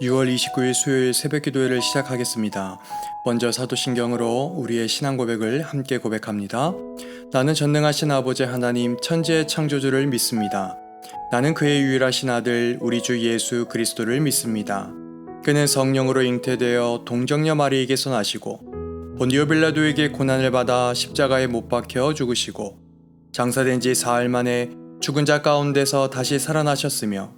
6월 29일 수요일 새벽 기도회를 시작하겠습니다. 먼저 사도신경으로 우리의 신앙 고백을 함께 고백합니다. 나는 전능하신 아버지 하나님 천지의 창조주를 믿습니다. 나는 그의 유일하신 아들 우리 주 예수 그리스도를 믿습니다. 그는 성령으로 잉태되어 동정녀 마리에게서 나시고 본디오 빌라도에게 고난을 받아 십자가에 못 박혀 죽으시고 장사된 지 사흘 만에 죽은 자 가운데서 다시 살아나셨으며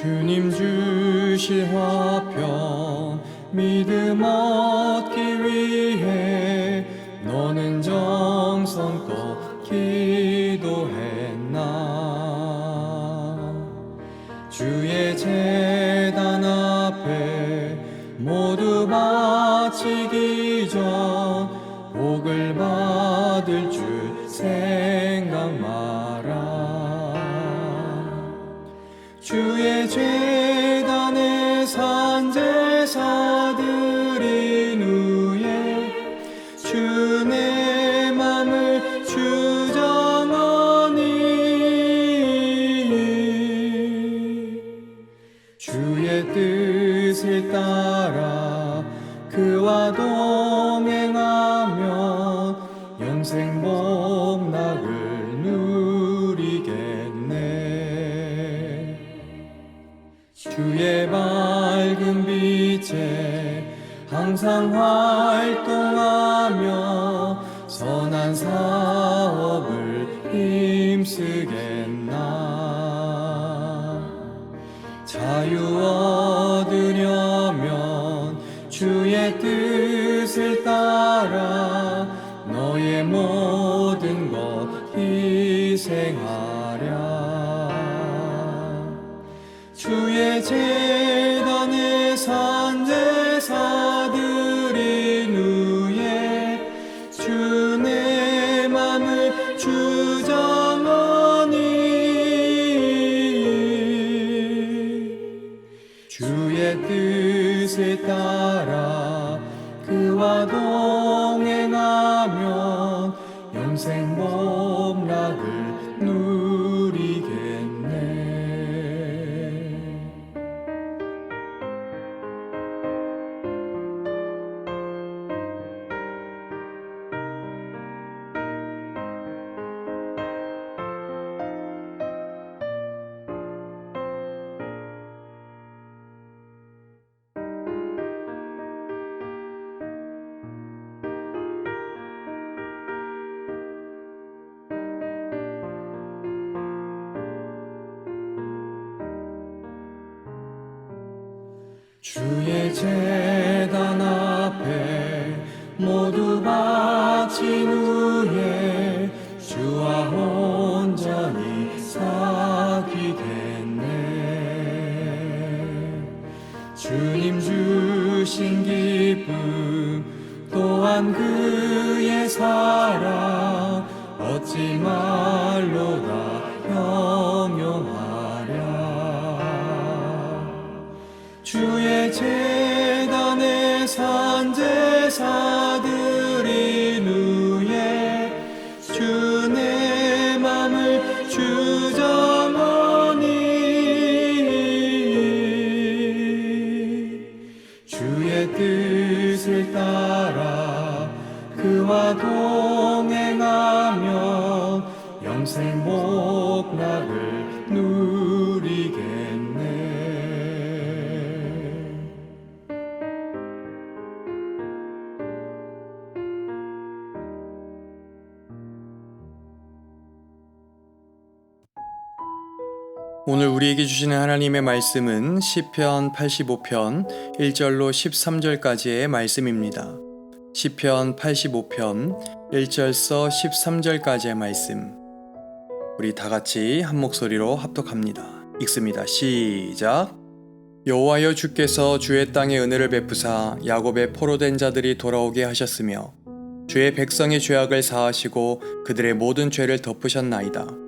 주님 주실 화평 믿음 얻기 위해 너는 정성껏 기도했나? 주의 재단 앞에 모두 바치기 전 복을 받을 줄생 뜻을 따라 그와 동행하면 영생 복락을 누리겠네. 주의 밝은 빛에 항상 활동하며 선한 사업을 힘쓰겠나. 자유 얻 뜻을 따라 그와 동행하면 영생 복 주의 재단 앞에 모두 바친 후에 주와 온전히 사귀겠네. 주님 주신 기쁨 또한 그의 사랑 어찌 말로 다 재단에 산제사들인 후에 주내 맘을 주장하니. 주의 뜻을 따라 그와 동행하면 영생 복락을 우리에게 주시는 하나님의 말씀은 시편 85편 1절로 13절까지의 말씀입니다. 시편 85편 1절서 13절까지의 말씀. 우리 다 같이 한 목소리로 합독합니다. 읽습니다. 시작. 여호와여 주께서 주의 땅에 은혜를 베푸사 야곱의 포로된 자들이 돌아오게 하셨으며 주의 백성의 죄악을 사하시고 그들의 모든 죄를 덮으셨나이다.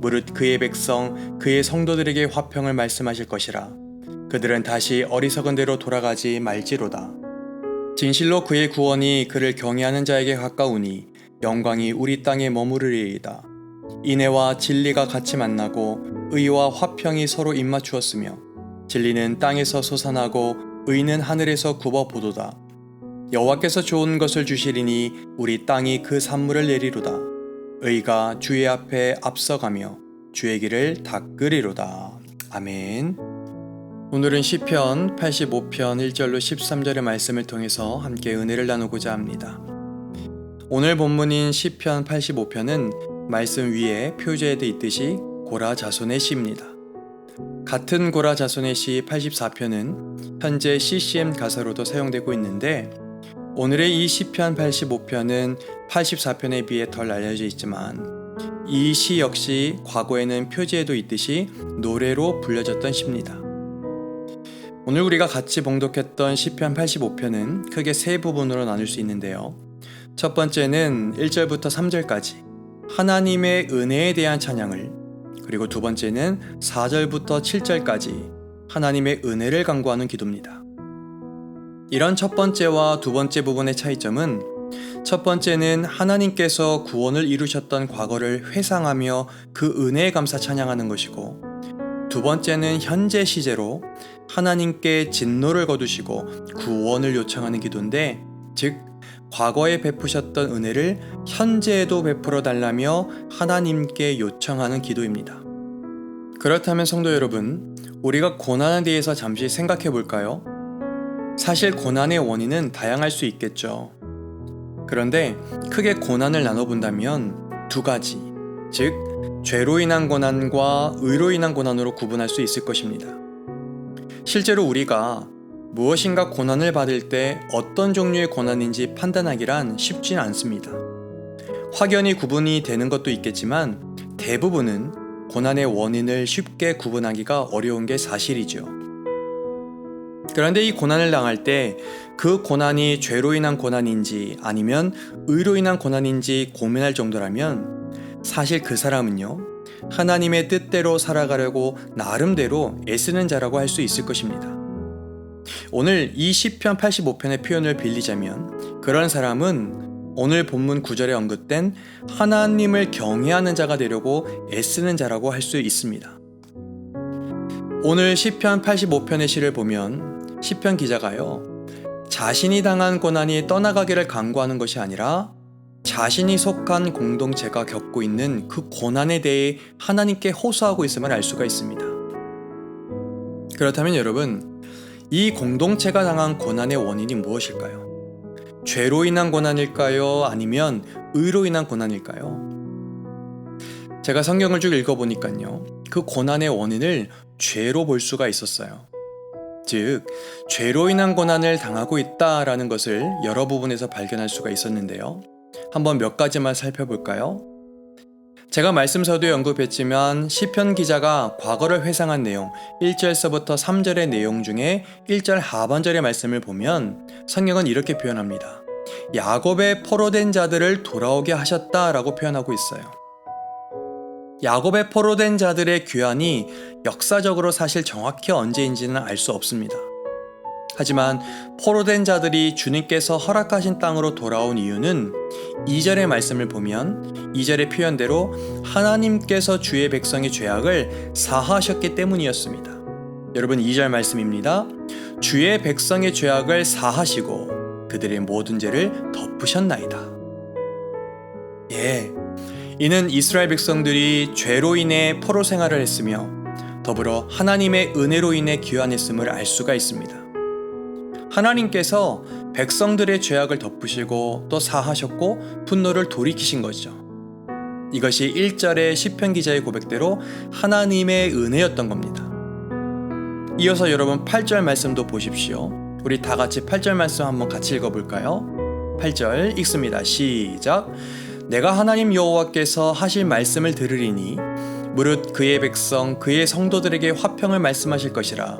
무릇 그의 백성 그의 성도들에게 화평을 말씀하실 것이라. 그들은 다시 어리석은 대로 돌아가지 말지로다. 진실로 그의 구원이 그를 경외하는 자에게 가까우니 영광이 우리 땅에 머무르리이다. 인애와 진리가 같이 만나고 의와 화평이 서로 입맞추었으며 진리는 땅에서 솟아나고 의는 하늘에서 굽어 보도다. 여호와께서 좋은 것을 주시리니 우리 땅이 그 산물을 내리로다. 의가 주의 앞에 앞서가며 주의 길을 닦으리로다. 아멘. 오늘은 시편 85편 1절로 13절의 말씀을 통해서 함께 은혜를 나누고자 합니다. 오늘 본문인 시편 85편은 말씀 위에 표제돼 있듯이 고라 자손의 시입니다. 같은 고라 자손의 시 84편은 현재 CCM 가사로도 사용되고 있는데 오늘의 이 시편 85편은 84편에 비해 덜 알려져 있지만 이 시 역시 과거에는 표지에도 있듯이 노래로 불려졌던 시입니다. 오늘 우리가 같이 봉독했던 시편 85편은 크게 세 부분으로 나눌 수 있는데요. 첫 번째는 1절부터 3절까지 하나님의 은혜에 대한 찬양을 그리고 두 번째는 4절부터 7절까지 하나님의 은혜를 강구하는 기도입니다. 이런 첫 번째와 두 번째 부분의 차이점은 첫 번째는 하나님께서 구원을 이루셨던 과거를 회상하며 그 은혜에 감사 찬양하는 것이고 두 번째는 현재 시제로 하나님께 진노를 거두시고 구원을 요청하는 기도인데 즉 과거에 베푸셨던 은혜를 현재에도 베풀어 달라며 하나님께 요청하는 기도입니다. 그렇다면 성도 여러분, 우리가 고난에 대해서 잠시 생각해 볼까요? 사실 고난의 원인은 다양할 수 있겠죠. 그런데 크게 고난을 나눠본다면 두 가지, 즉, 죄로 인한 고난과 의로 인한 고난으로 구분할 수 있을 것입니다. 실제로 우리가 무엇인가 고난을 받을 때 어떤 종류의 고난인지 판단하기란 쉽진 않습니다. 확연히 구분이 되는 것도 있겠지만 대부분은 고난의 원인을 쉽게 구분하기가 어려운 게 사실이죠. 그런데 이 고난을 당할 때 그 고난이 죄로 인한 고난인지 아니면 의로 인한 고난인지 고민할 정도라면 사실 그 사람은요, 하나님의 뜻대로 살아가려고 나름대로 애쓰는 자라고 할 수 있을 것입니다. 오늘 이 시편 85편의 표현을 빌리자면 그런 사람은 오늘 본문 9절에 언급된 하나님을 경외하는 자가 되려고 애쓰는 자라고 할 수 있습니다. 오늘 시편 85편의 시를 보면 시편 기자가요. 자신이 당한 고난이 떠나가기를 강구하는 것이 아니라 자신이 속한 공동체가 겪고 있는 그 고난에 대해 하나님께 호소하고 있음을 알 수가 있습니다. 그렇다면 여러분, 이 공동체가 당한 고난의 원인이 무엇일까요? 죄로 인한 고난일까요? 아니면 의로 인한 고난일까요? 제가 성경을 쭉 읽어보니까요. 그 고난의 원인을 죄로 볼 수가 있었어요. 즉, 죄로 인한 고난을 당하고 있다라는 것을 여러 부분에서 발견할 수가 있었는데요. 한번 몇 가지만 살펴볼까요? 제가 말씀서도 언급했지만 시편 기자가 과거를 회상한 내용 1절서부터 3절의 내용 중에 1절 하반절의 말씀을 보면 성경은 이렇게 표현합니다. 야곱의 포로된 자들을 돌아오게 하셨다라고 표현하고 있어요. 야곱의 포로된 자들의 귀환이 역사적으로 사실 정확히 언제인지는 알 수 없습니다. 하지만 포로된 자들이 주님께서 허락하신 땅으로 돌아온 이유는 2절의 말씀을 보면 2절의 표현대로 하나님께서 주의 백성의 죄악을 사하셨기 때문이었습니다. 여러분 2절 말씀입니다. 주의 백성의 죄악을 사하시고 그들의 모든 죄를 덮으셨나이다. 예. 이는 이스라엘 백성들이 죄로 인해 포로 생활을 했으며 더불어 하나님의 은혜로 인해 귀환했음을 알 수가 있습니다. 하나님께서 백성들의 죄악을 덮으시고 또 사하셨고 분노를 돌이키신 거죠. 이것이 1절의 시편 기자의 고백대로 하나님의 은혜였던 겁니다. 이어서 여러분 8절 말씀도 보십시오. 우리 다 같이 8절 말씀 한번 같이 읽어 볼까요? 8절 읽습니다. 시작. 내가 하나님 여호와께서 하실 말씀을 들으리니 무릇 그의 백성 그의 성도들에게 화평을 말씀하실 것이라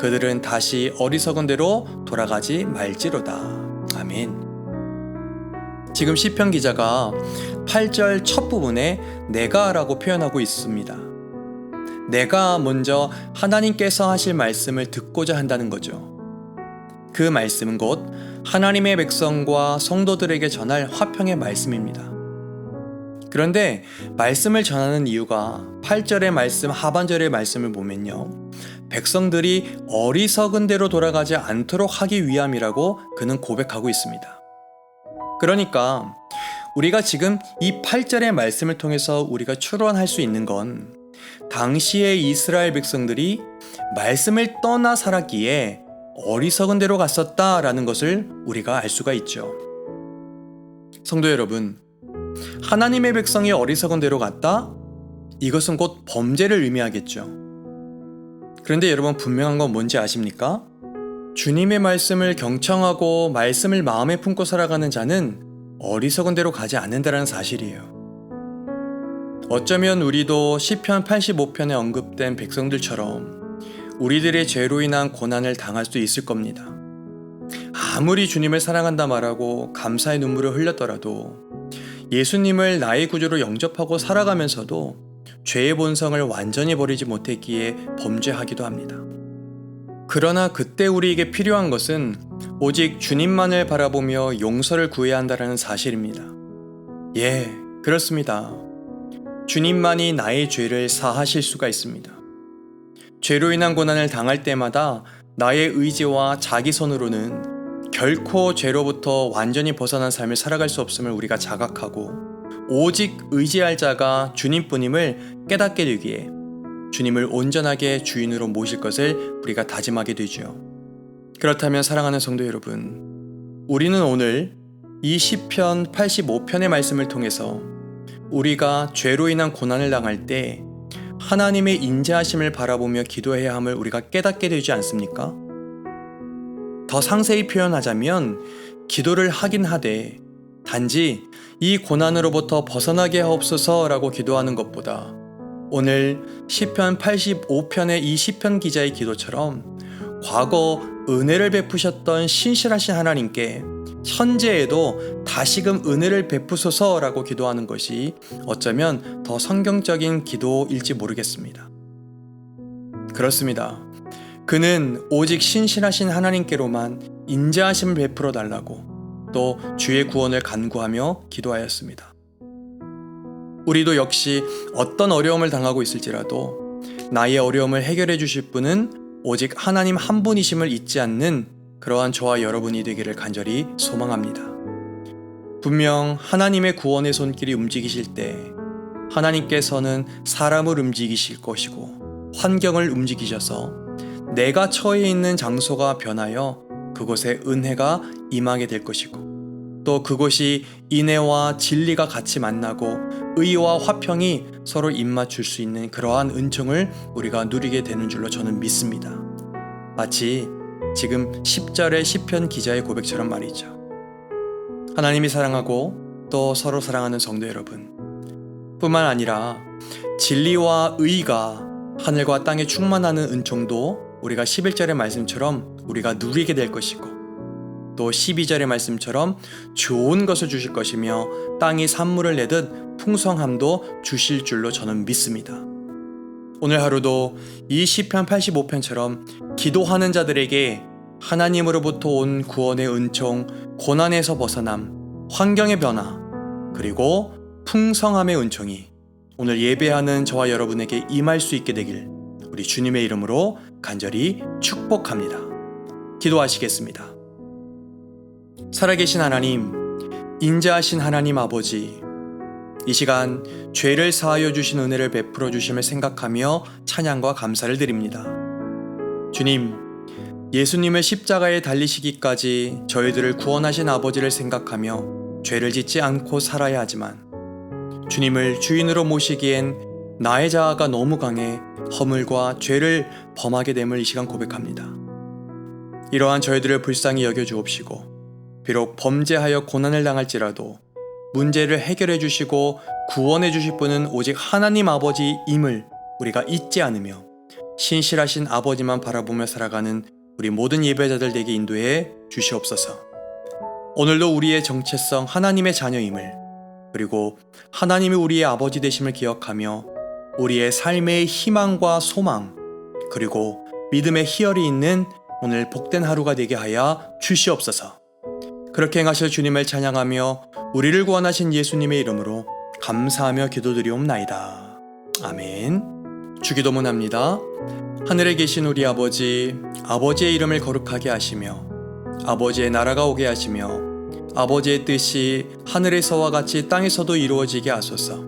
그들은 다시 어리석은 대로 돌아가지 말지로다. 아멘. 지금 시편 기자가 8절 첫 부분에 내가라고 표현하고 있습니다. 내가 먼저 하나님께서 하실 말씀을 듣고자 한다는 거죠. 그 말씀은 곧 하나님의 백성과 성도들에게 전할 화평의 말씀입니다. 그런데 말씀을 전하는 이유가 8절의 말씀, 하반절의 말씀을 보면요. 백성들이 어리석은 대로 돌아가지 않도록 하기 위함이라고 그는 고백하고 있습니다. 그러니까 우리가 지금 이 8절의 말씀을 통해서 우리가 추론할 수 있는 건 당시의 이스라엘 백성들이 말씀을 떠나 살았기에 어리석은 대로 갔었다라는 것을 우리가 알 수가 있죠. 성도 여러분, 하나님의 백성이 어리석은 대로 갔다? 이것은 곧 범죄를 의미하겠죠. 그런데 여러분 분명한 건 뭔지 아십니까? 주님의 말씀을 경청하고 말씀을 마음에 품고 살아가는 자는 어리석은 대로 가지 않는다는 사실이에요. 어쩌면 우리도 시편 85편에 언급된 백성들처럼 우리들의 죄로 인한 고난을 당할 수 있을 겁니다. 아무리 주님을 사랑한다 말하고 감사의 눈물을 흘렸더라도 예수님을 나의 구주로 영접하고 살아가면서도 죄의 본성을 완전히 버리지 못했기에 범죄하기도 합니다. 그러나 그때 우리에게 필요한 것은 오직 주님만을 바라보며 용서를 구해야 한다는 사실입니다. 예, 그렇습니다. 주님만이 나의 죄를 사하실 수가 있습니다. 죄로 인한 고난을 당할 때마다 나의 의지와 자기 손으로는 결코 죄로부터 완전히 벗어난 삶을 살아갈 수 없음을 우리가 자각하고 오직 의지할 자가 주님뿐임을 깨닫게 되기에 주님을 온전하게 주인으로 모실 것을 우리가 다짐하게 되죠. 그렇다면 사랑하는 성도 여러분, 우리는 오늘 이 시편 85편의 말씀을 통해서 우리가 죄로 인한 고난을 당할 때 하나님의 인자하심을 바라보며 기도해야 함을 우리가 깨닫게 되지 않습니까? 더 상세히 표현하자면 기도를 하긴 하되 단지 이 고난으로부터 벗어나게 하옵소서라고 기도하는 것보다 오늘 시편 85편의 이 시편 기자의 기도처럼 과거 은혜를 베푸셨던 신실하신 하나님께 현재에도 다시금 은혜를 베푸소서라고 기도하는 것이 어쩌면 더 성경적인 기도일지 모르겠습니다. 그렇습니다. 그는 오직 신실하신 하나님께로만 인자하심을 베풀어 달라고 또 주의 구원을 간구하며 기도하였습니다. 우리도 역시 어떤 어려움을 당하고 있을지라도 나의 어려움을 해결해 주실 분은 오직 하나님 한 분이심을 잊지 않는 그러한 저와 여러분이 되기를 간절히 소망합니다. 분명 하나님의 구원의 손길이 움직이실 때 하나님께서는 사람을 움직이실 것이고 환경을 움직이셔서 내가 처해 있는 장소가 변하여 그곳에 은혜가 임하게 될 것이고 또 그곳이 인애와 진리가 같이 만나고 의와 화평이 서로 입맞출 수 있는 그러한 은총을 우리가 누리게 되는 줄로 저는 믿습니다. 마치 지금 10절의 시편 기자의 고백처럼 말이죠. 하나님이 사랑하고 또 서로 사랑하는 성도 여러분. 뿐만 아니라 진리와 의가 하늘과 땅에 충만하는 은총도 우리가 11절의 말씀처럼 우리가 누리게 될 것이고 또 12절의 말씀처럼 좋은 것을 주실 것이며 땅이 산물을 내듯 풍성함도 주실 줄로 저는 믿습니다. 오늘 하루도 이 시편 85편처럼 기도하는 자들에게 하나님으로부터 온 구원의 은총, 고난에서 벗어남, 환경의 변화, 그리고 풍성함의 은총이 오늘 예배하는 저와 여러분에게 임할 수 있게 되길 우리 주님의 이름으로 간절히 축복합니다. 기도하시겠습니다. 살아계신 하나님, 인자하신 하나님 아버지, 이 시간 죄를 사하여 주신 은혜를 베풀어 주심을 생각하며 찬양과 감사를 드립니다. 주님, 예수님의 십자가에 달리시기까지 저희들을 구원하신 아버지를 생각하며 죄를 짓지 않고 살아야 하지만 주님을 주인으로 모시기엔 나의 자아가 너무 강해 허물과 죄를 범하게 됨을 이 시간 고백합니다. 이러한 저희들을 불쌍히 여겨 주옵시고 비록 범죄하여 고난을 당할지라도 문제를 해결해 주시고 구원해 주실 분은 오직 하나님 아버지임을 우리가 잊지 않으며 신실하신 아버지만 바라보며 살아가는 우리 모든 예배자들에게 인도해 주시옵소서. 오늘도 우리의 정체성 하나님의 자녀임을 그리고 하나님이 우리의 아버지 되심을 기억하며 우리의 삶의 희망과 소망 그리고 믿음의 희열이 있는 오늘 복된 하루가 되게 하여 주시옵소서. 그렇게 행하실 주님을 찬양하며 우리를 구원하신 예수님의 이름으로 감사하며 기도드리옵나이다. 아멘. 주기도문 합니다. 하늘에 계신 우리 아버지, 아버지의 이름을 거룩하게 하시며, 아버지의 나라가 오게 하시며, 아버지의 뜻이 하늘에서와 같이 땅에서도 이루어지게 하소서.